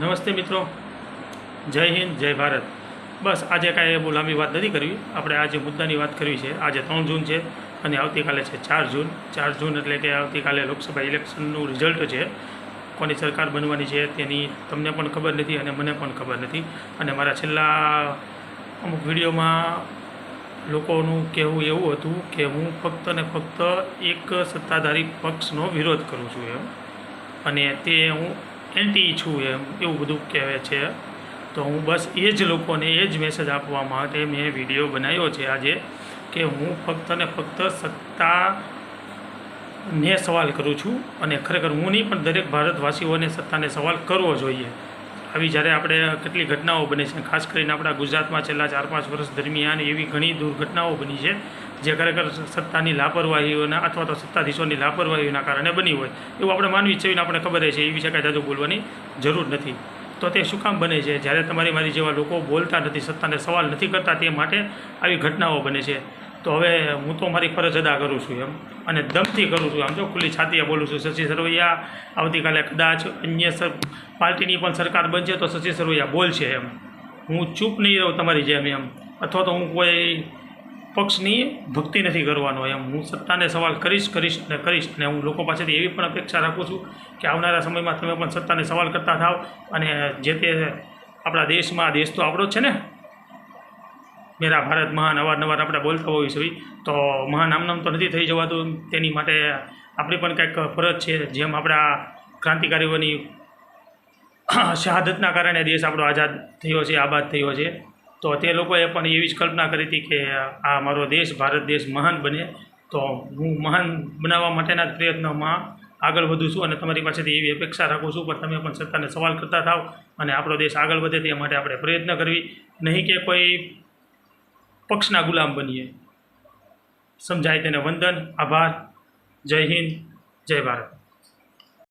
નમસ્તે મિત્રો. જય હિન્દ, જય ભારત. બસ, આજે કાંઈ બહુ લાંબી વાત નથી કરવી. આપણે આજે મુદ્દાની વાત કરવી છે. આજે ત્રણ જૂન છે અને આવતીકાલે છે ચાર જૂન. ચાર જૂન એટલે કે આવતીકાલે લોકસભા ઇલેક્શનનું રિઝલ્ટ છે. કોની સરકાર બનવાની છે તેની તમને પણ ખબર નથી અને મને પણ ખબર નથી. અને મારા છેલ્લા અમુક વિડીયોમાં લોકોનું કહેવું એવું હતું કે હું ફક્ત ને ફક્ત એક સત્તાધારી પક્ષનો વિરોધ કરું છું એમ. અને તે હું એન્ટી છું એમ, એવું બધું કહેવે છે. તો હું બસ એ જ લોકોને એ જ મેસેજ આપવા માટે મેં વીડિયો બનાવ્યો છે આજે કે હું ફક્ત ને ફક્ત સત્તાને સવાલ કરું છું અને ખરેખર હું નહીં, પણ દરેક ભારતવાસીઓને સત્તાને સવાલ કરવો જોઈએ. આવી જ્યારે આપણે કેટલી ઘટનાઓ બને છે, ખાસ કરીને આપણા ગુજરાતમાં છેલ્લા ચાર પાંચ વર્ષ દરમિયાન એવી ઘણી દુર્ઘટનાઓ બની છે, જે ખરેખર સત્તાની લાપરવાહીઓના અથવા તો સત્તાધીશોની લાપરવાહીઓના કારણે બની હોય, એવું આપણે માનવી છે આપણે ખબર છે એ વિશે કાંઈ જાજુ બોલવાની જરૂર નથી. તો તે શું કામ બને છે? જ્યારે તમારી મારી જેવા લોકો બોલતા નથી, સત્તાને સવાલ નથી કરતા તે માટે આવી ઘટનાઓ બને છે. તો હવે હું તો મારી ફરજ અદા કરું છું એમ. અને દમથી કરું છું. આમ જો ખુલ્લી છાતીએ બોલું છું, શશી સરવૈયા આવતીકાલે કદાચ અન્ય પાર્ટીની પણ સરકાર બનશે તો શશી સરવૈયા બોલશે એમ. હું ચૂપ નહીં રહું તમારી જેમ એમ. અથવા તો હું કોઈ પક્ષની ભક્તિ નથી કરવાનો એમ. હું સત્તાને સવાલ કરીશ કરીશ અને કરીશ. અને હું લોકો પાસેથી એવી પણ અપેક્ષા રાખું છું કે આવનારા સમયમાં તમે પણ સત્તાને સવાલ કરતા થાવ. અને જે તે આપણા દેશમાં દેશ તો આપણો જ છે ને. મેરા ભારત મહાન અવારનવાર આપણે બોલતા હોઈએ છીએ. તો મહાન આમનામ તો નથી થઈ જવાતું. તેની માટે આપણી પણ કંઈક ફરજ છે, જેમ આપણા ક્રાંતિકારીઓની શહાદતના કારણે દેશ આપણો આઝાદ થયો છે, આબાદ થયો છે. તો તે લોકોએ પણ એવી જ કલ્પના કરી હતી કે આ મારો દેશ, ભારત દેશ મહાન બને. તો હું મહાન બનાવવા માટેના જ પ્રયત્નોમાં આગળ વધું છું અને તમારી પાસેથી એવી અપેક્ષા રાખું છું. પણ તમે પણ સત્તાને સવાલ કરતા થાવ અને આપણો દેશ આગળ વધે તે માટે આપણે પ્રયત્ન કરવી. નહીં કે કોઈ પક્ષના ગુલામ બનીએ. સમજાય તેને વંદન આભાર. જય હિન્દ જય ભારત.